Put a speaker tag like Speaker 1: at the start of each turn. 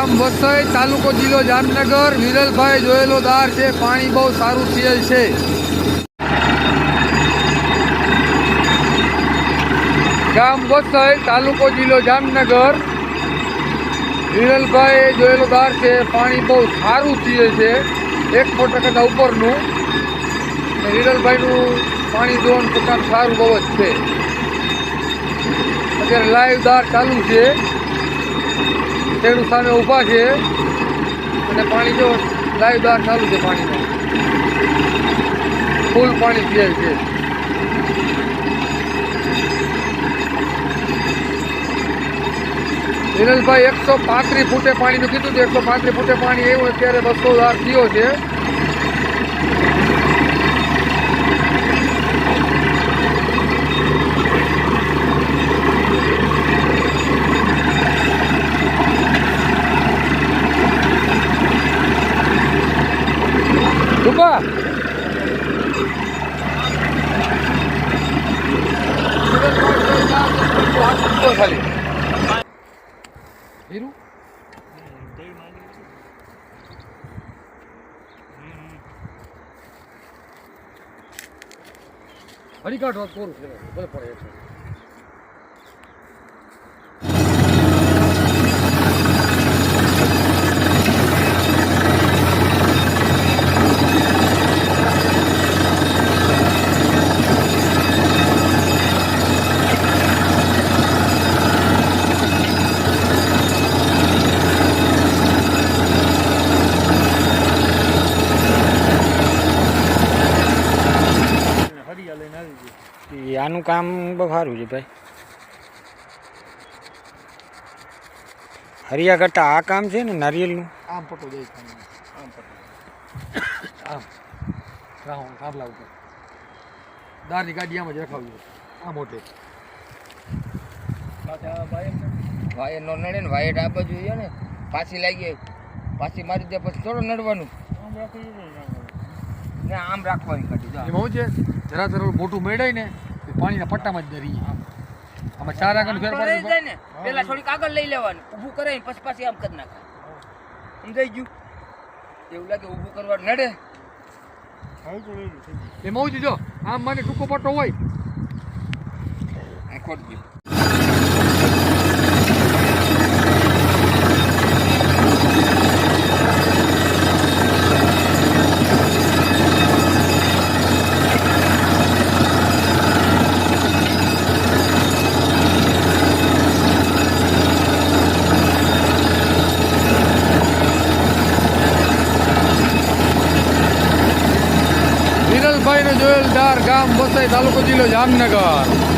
Speaker 1: ગામ વસઈ તાલુકો જિલ્લો જામનગર વિરલભાઈ જોયેલો દાર છે, પાણી બહુ સારું થયેલ છે. ગામ વસઈ તાલુકો જિલ્લો જામનગર વિરલભાઈ જોયેલો દાર છે, પાણી બહુ સારું થયેલ છે. એક ફૂટ કરતાં ઉપરનું. વિરલભાઈનું પાણી જોવાનું પોતાનું સારું બહુ જ છે. અત્યારે લાઈવ દાર ચાલુ છે. ખેડૂત સામે ઊભા છે અને પાણી જો લાઈવ દાર ચાલુ છે પાણીમાં. ફૂલ પાણી પીએ છે. વિરલભાઈ એકસો પાંત્રીસ ફૂટે પાણીનું કીધું હતું એકસો પાંત્રીસ ફૂટે પાણી એવું અત્યારે બસો દાર થયો છે. ખાલી હીરું હરિકાઠ વાત છે ભલે પડે છે
Speaker 2: આનું કામ બહુ સારું છે ભાઈ. હરિયા કરતા આ કામ છે ને નારિયેલનું?
Speaker 1: આમ પટો જાય આમ. પટો આમ. રાહુલ થાંભલા ઉપર. દારની ગાડી આમ જ રખાવજો આ મોટે.
Speaker 3: વાયર નો નડે ને. વાયર આ બાજુ જોઈએ ને પાછી લાગી પાછી મારી દે પછી થોડું નડવાનું.
Speaker 4: ને
Speaker 3: આમ રાખવાની કાઢી જો.
Speaker 1: એમાં છે જરા જરા મોટું મેળાય ને એ પાણીના પટ્ટામાં જ દરી આમાં ચાર આગળ ફેર
Speaker 3: જાય ને પેલા થોડીક આગળ લઈ લેવાનું ઊભું કરે ને પછી પાછી આમ કરી નાખે સમજાઈ ગયું? એવું લાગે ઊભું કરવા નડે.
Speaker 1: એમાં જો આમ મને ટૂંકો પટ્ટો હોય.
Speaker 3: ખોટ ગયું.
Speaker 1: વિરલભાઈ નો જોયેલ ધાર ગામ વસાઈ તાલુકો જિલ્લો જામનગર.